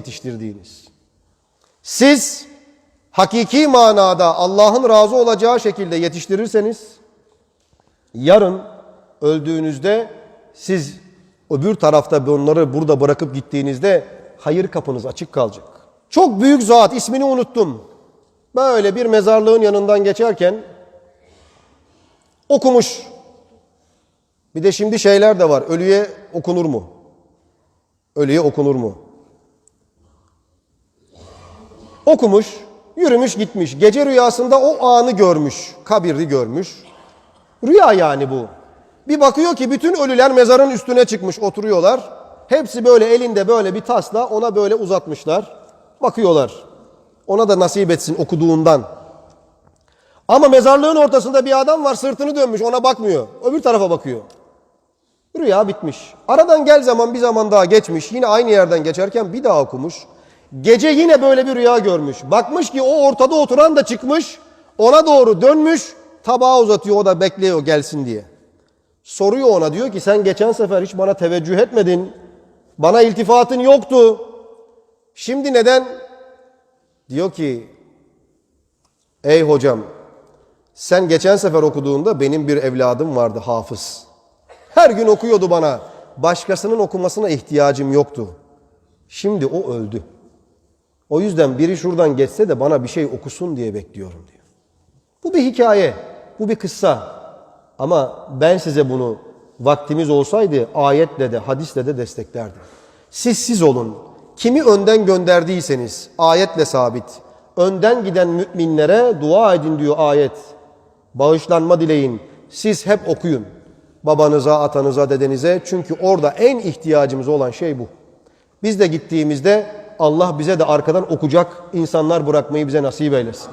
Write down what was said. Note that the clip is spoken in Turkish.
yetiştirdiğiniz. Siz hakiki manada Allah'ın razı olacağı şekilde yetiştirirseniz yarın öldüğünüzde siz öbür tarafta onları burada bırakıp gittiğinizde hayır kapınız açık kalacak. Çok büyük zat ismini unuttum. Böyle bir mezarlığın yanından geçerken okumuş. Bir de şimdi şeyler de var. Ölüye okunur mu? Ölüye okunur mu? Okumuş, yürümüş gitmiş. Gece rüyasında o anı görmüş. Kabiri görmüş. Rüya yani bu. Bir bakıyor ki bütün ölüler mezarın üstüne çıkmış oturuyorlar. Hepsi böyle elinde böyle bir tasla ona böyle uzatmışlar. Bakıyorlar. Ona da nasip etsin okuduğundan. Ama mezarlığın ortasında bir adam var sırtını dönmüş ona bakmıyor. Öbür tarafa bakıyor. Rüya bitmiş. Aradan gel zaman bir zaman daha geçmiş. Yine aynı yerden geçerken bir daha okumuş. Gece yine böyle bir rüya görmüş. Bakmış ki o ortada oturan da çıkmış. Ona doğru dönmüş. Tabağı uzatıyor o da bekliyor gelsin diye. Soruyor ona diyor ki sen geçen sefer hiç bana teveccüh etmedin. Bana iltifatın yoktu. Şimdi neden? Diyor ki ey hocam sen geçen sefer okuduğunda benim bir evladım vardı hafız. Her gün okuyordu bana. Başkasının okumasına ihtiyacım yoktu. Şimdi o öldü. O yüzden biri şuradan geçse de bana bir şey okusun diye bekliyorum diyor. Bu bir hikaye, bu bir kıssa. Ama ben size bunu vaktimiz olsaydı ayetle de hadisle de desteklerdim. Siz siz olun. Kimi önden gönderdiyseniz ayetle sabit. Önden giden müminlere dua edin diyor ayet. Bağışlanma dileyin. Siz hep okuyun. Babanıza, atanıza, dedenize. Çünkü orada en ihtiyacımız olan şey bu. Biz de gittiğimizde Allah bize de arkadan okuyacak insanlar bırakmayı bize nasip eylesin.